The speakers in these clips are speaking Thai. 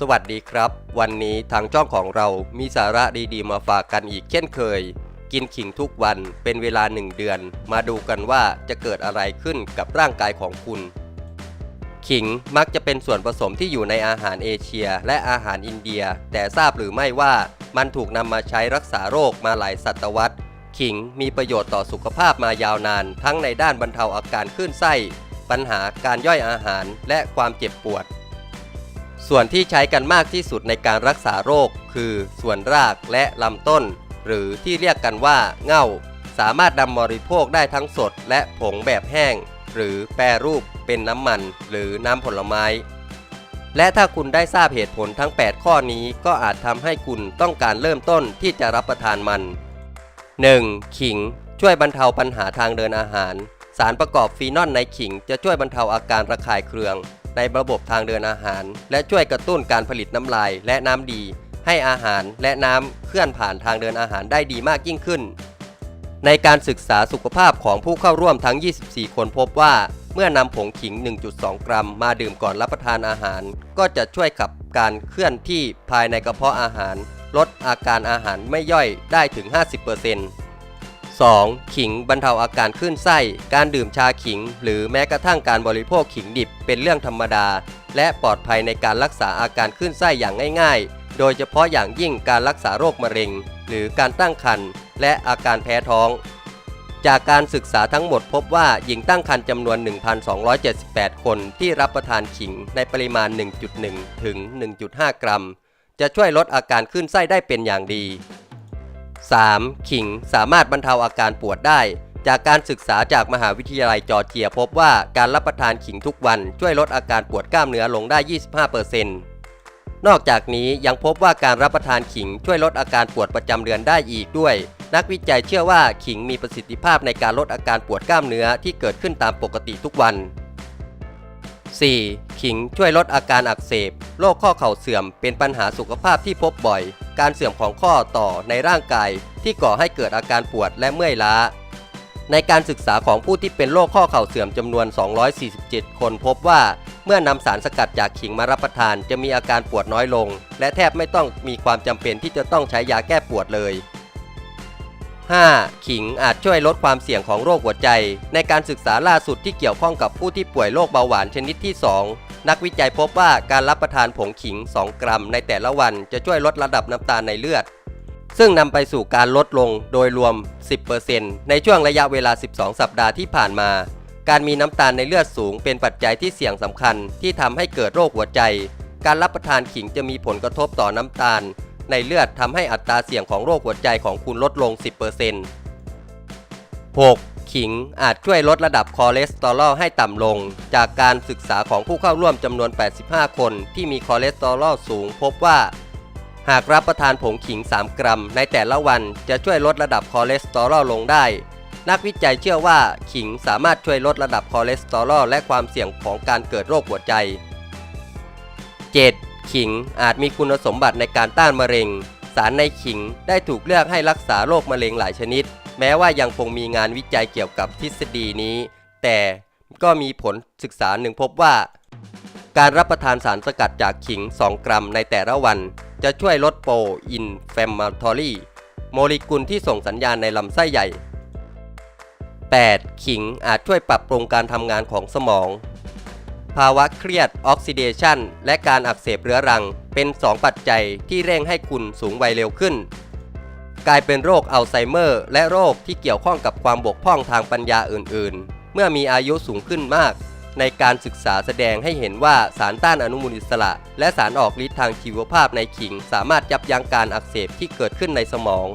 สวัสดีครับ วันนี้ทางช่องของเรามีสาระดีๆ มาฝากกันอีกเช่นเคย กินขิงทุกวันเป็นเวลาหนึ่งเดือน มาดูกันว่าจะเกิดอะไรขึ้นกับร่างกายของคุณ ขิงมักจะเป็นส่วนผสมที่อยู่ในอาหารเอเชียและอาหารอินเดีย แต่ทราบหรือไม่ว่ามันถูกนำมาใช้รักษาโรคมาหลายศตวรรษ ขิงมีประโยชน์ต่อสุขภาพมายาวนาน ทั้งในด้านบรรเทาอาการคลื่นไส้ ปัญหาการย่อยอาหารและความเจ็บปวด ส่วนที่ใช้กันมากที่สุดในการรักษาโรค คือส่วนรากและลำต้น หรือที่เรียกกันว่าเง่า สามารถนำบริโภคได้ทั้งสดและผงแบบแห้ง หรือแปรรูปเป็นน้ำมันหรือน้ำผลไม้ และถ้าคุณได้ทราบเหตุผลทั้ง 8 ข้อนี้ก็อาจทำให้คุณต้องการเริ่มต้นที่จะรับประทานมัน 1. ขิง ช่วยบรรเทาปัญหาทางเดินอาหาร สารประกอบฟีนอลในขิงจะช่วยบรรเทาอาการระคายเคือง ในระบบทางเดินอาหาร และช่วยกระตุ้นการผลิตน้ำลายและน้ำดี ให้อาหารและน้ำเคลื่อนผ่านทางเดินอาหารได้ดีมากยิ่งขึ้น ในการศึกษาสุขภาพของผู้เข้าร่วมทั้ง 24 คนพบว่าเมื่อนำผงขิง 1.2 กรัม มาดื่มก่อนรับประทานอาหาร ก็จะช่วยขับการเคลื่อนที่ภายในกระเพาะอาหาร ลดอาการอาหารไม่ย่อยได้ถึง 50% 2. ขิงบรรเทาอาการคลื่นไส้ การดื่มชาขิง หรือแม้กระทั่งการบริโภคขิงดิบเป็นเรื่องธรรมดา และปลอดภัยในการรักษาอาการคลื่นไส้อย่างง่ายๆ โดยเฉพาะอย่างยิ่งการรักษาโรคมะเร็ง หรือการตั้งครรภ์และอาการแพ้ท้อง จากการศึกษาทั้งหมดพบว่าหญิงตั้งครรภ์จำนวน 1,278 คนที่รับประทานขิงในปริมาณ 1.1 ถึง 1.5 กรัม จะช่วยลดอาการคลื่นไส้ได้เป็นอย่างดี 3. ขิงสามารถบรรเทาอาการปวดได้ จากการศึกษาจากมหาวิทยาลัยจอร์เจียพบว่าการรับประทานขิงทุกวันช่วยลดอาการปวดกล้ามเนื้อลงได้ 25%นอกจากนี้ยังพบว่าการรับประทานขิงช่วยลดอาการปวดประจำเดือนได้อีกด้วย นักวิจัยเชื่อว่าขิงมีประสิทธิภาพในการลดอาการปวดกล้ามเนื้อที่เกิดขึ้นตามปกติทุกวัน 4. ขิงช่วยลดอาการอักเสบ โรคข้อเข่าเสื่อมเป็นปัญหาสุขภาพที่พบบ่อย การเสื่อมของข้อต่อในร่างกายที่ก่อให้เกิดอาการปวดและเมื่อยล้า ในการศึกษาของผู้ที่เป็นโรคข้อเข่าเสื่อมจำนวน 247 คนพบว่า เมื่อนำสารสกัดจากขิงมารับประทานจะมีอาการปวดน้อยลง และแทบไม่ต้องมีความจำเป็นที่จะต้องใช้ยาแก้ปวดเลย 5. ขิงอาจช่วยลดความเสี่ยงของโรคหัวใจ ในการศึกษาล่าสุดที่เกี่ยวข้องกับผู้ที่ป่วยโรคเบาหวานชนิดที่ 2 นักวิจัยพบว่าการรับประทานผงขิง 2 กรัม ในแต่ละวันจะช่วยลดระดับน้ำตาลในเลือด ซึ่งนำไปสู่การลดลงโดยรวม 10%ในช่วงระยะเวลา 12 สัปดาห์ที่ผ่านมา การมีน้ำตาลในเลือดสูงเป็นปัจจัยที่เสี่ยงสำคัญที่ทำให้เกิดโรคหัวใจ การรับประทานขิงจะมีผลกระทบต่อน้ำตาล ในเลือดทำให้อัตราเสี่ยงของโรคหัวใจของคุณลดลง 10% 6. ขิงอาจช่วยลดระดับคอเลสเตอรอลให้ต่ำลง จากการศึกษาของผู้เข้าร่วมจำนวน 85 คนที่มีคอเลสเตอรอลสูงพบว่า หากรับประทานผงขิง 3 กรัม ในแต่ละวันจะช่วยลดระดับคอเลสเตอรอลลงได้นักวิจัยเชื่อว่าขิงสามารถช่วยลดระดับคอเลสเตอรอลและความเสี่ยงของการเกิดโรคหัวใจ 7. ขิงอาจมีคุณสมบัติในการต้านมะเร็ง สารในขิงได้ถูกเลือกให้รักษาโรคมะเร็งหลายชนิด แม้ว่ายังคงมีงานวิจัยเกี่ยวกับทฤษฎีนี้ แต่ก็มีผลศึกษาหนึ่งพบว่า การรับประทานสารสกัดจากขิง 2 กรัมในแต่ละวัน จะช่วยลดโปรอินแฟมมาทอรีโมเลกุลที่ส่งสัญญาณในลำไส้ใหญ่ 8. ขิงอาจช่วยปรับปรุงการทำงานของสมอง ภาวะเครียดออกซิเดชันและการอักเสบเรื้อรัง เป็น 2 ปัจจัยที่เร่งให้คุณสูงวัยเร็วขึ้น กลายเป็นโรคอัลไซเมอร์ และโรคที่เกี่ยวข้องกับความบกพร่องทางปัญญาอื่น ๆ เมื่อมีอายุสูงขึ้นมาก ในการศึกษาแสดงให้เห็นว่าสารต้านอนุมูลอิสระ และสารออกฤทธิ์ทางชีวภาพในขิง สามารถยับยั้งการอักเสบที่เกิดขึ้นในสมอง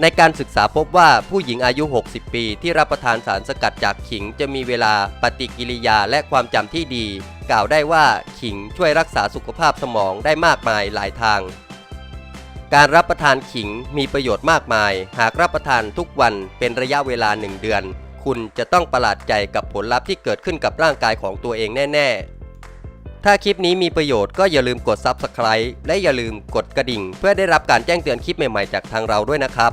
ในการศึกษาพบว่าผู้หญิงอายุ 60 ปี ที่รับประทานสารสกัดจากขิงจะมีเวลาปฏิกิริยาและความจำที่ดี กล่าวได้ว่าขิงช่วยรักษาสุขภาพสมองได้มากมายหลายทาง การรับประทานขิงมีประโยชน์มากมาย หากรับประทานทุกวันเป็นระยะเวลา1เดือน คุณจะต้องประหลาดใจกับผลลัพธ์ที่เกิดขึ้นกับร่างกายของตัวเองแน่ ๆถ้าคลิปนี้มีประโยชน์ก็อย่าลืมกด Subscribe และอย่าลืมกดกระดิ่ง เพื่อได้รับการแจ้งเตือนคลิปใหม่ๆจากทางเราด้วยนะครับ